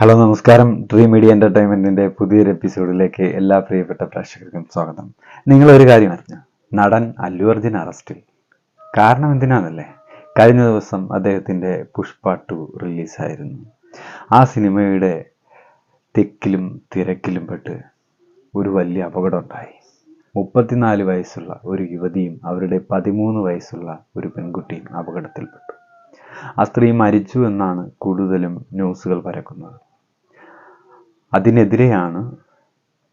Hello നമസ്കാരം. Dream media എന്റർടൈൻമെന്റിന്റെ പുതിയൊരു എപ്പിസോഡിലേക്ക് എല്ലാ പ്രിയപ്പെട്ട പ്രേക്ഷകർക്കും സ്വാഗതം. നിങ്ങളൊരു കാര്യം അറിഞ്ഞു? നടൻ അല്ലു അർജുൻ അറസ്റ്റിൽ. കാരണം എന്തിനാണല്ലേ കഴിഞ്ഞ ദിവസം അദ്ദേഹത്തിന്റെ പുഷ്പ ടു റിലീസായിരുന്നു. ആ സിനിമയുടെ തിക്കിലും തിരക്കിലും പെട്ട് ഒരു വലിയ അപകടം ഉണ്ടായി മുപ്പത്തിനാല് വയസ്സുള്ള ഒരു യുവതിയും അവരുടെ പതിമൂന്ന് വയസ്സുള്ള ഒരു പെൺകുട്ടിയും അപകടത്തിൽപ്പെട്ടു. ആ സ്ത്രീ മരിച്ചു എന്നാണ് കൂടുതലും ന്യൂസുകൾ പരക്കുന്നത്. അതിനെതിരെയാണ്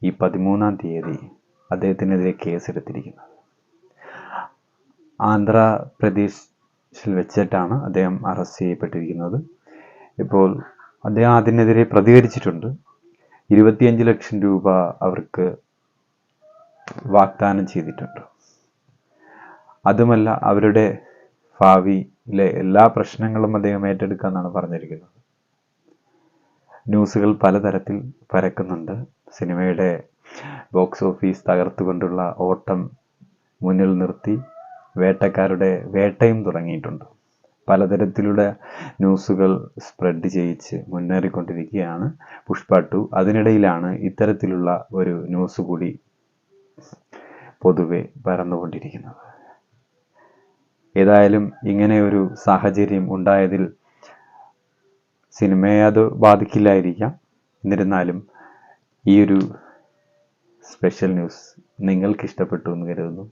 ഈ പതിമൂന്നാം തീയതി അദ്ദേഹത്തിനെതിരെ കേസെടുത്തിരിക്കുന്നത്. ആന്ധ്രാപ്രദേശിൽ വെച്ചിട്ടാണ് അദ്ദേഹം അറസ്റ്റ് ചെയ്യപ്പെട്ടിരിക്കുന്നത്. ഇപ്പോൾ അദ്ദേഹം അതിനെതിരെ പ്രതികരിച്ചിട്ടുണ്ട്. ഇരുപത്തിയഞ്ച് ലക്ഷം രൂപ അവർക്ക് വാഗ്ദാനം ചെയ്തിട്ടുണ്ട്. അതുമല്ല അവരുടെ ഭാവിയിലെ എല്ലാ പ്രശ്നങ്ങളും അദ്ദേഹം ഏറ്റെടുക്കുക എന്നാണ് പറഞ്ഞിരിക്കുന്നത്. ന്യൂസുകൾ പലതരത്തിൽ പരക്കുന്നുണ്ട്. സിനിമയുടെ ബോക്സ് ഓഫീസ് തകർത്തുകൊണ്ടുള്ള ഓട്ടം മുന്നിൽ നിർത്തി വേട്ടക്കാരുടെ വേട്ടയും തുടങ്ങിയിട്ടുണ്ട്. പലതരത്തിലുള്ള ന്യൂസുകൾ സ്പ്രെഡ് ചെയ്യിച്ച് മുന്നേറിക്കൊണ്ടിരിക്കുകയാണ് പുഷ്പ ടു. അതിനിടയിലാണ് ഇത്തരത്തിലുള്ള ഒരു ന്യൂസ് കൂടി പൊതുവെ പരന്നുകൊണ്ടിരിക്കുന്നത്. ഏതായാലും ഇങ്ങനെ ഒരു സാഹചര്യം ഉണ്ടായതിൽ സിനിമയെ അത് ബാധിക്കില്ലായിരിക്കാം. എന്നിരുന്നാലും ഈ ഒരു സ്പെഷ്യൽ ന്യൂസ് നിങ്ങൾക്ക് ഇഷ്ടപ്പെട്ടു എന്ന് കരുതുന്നു.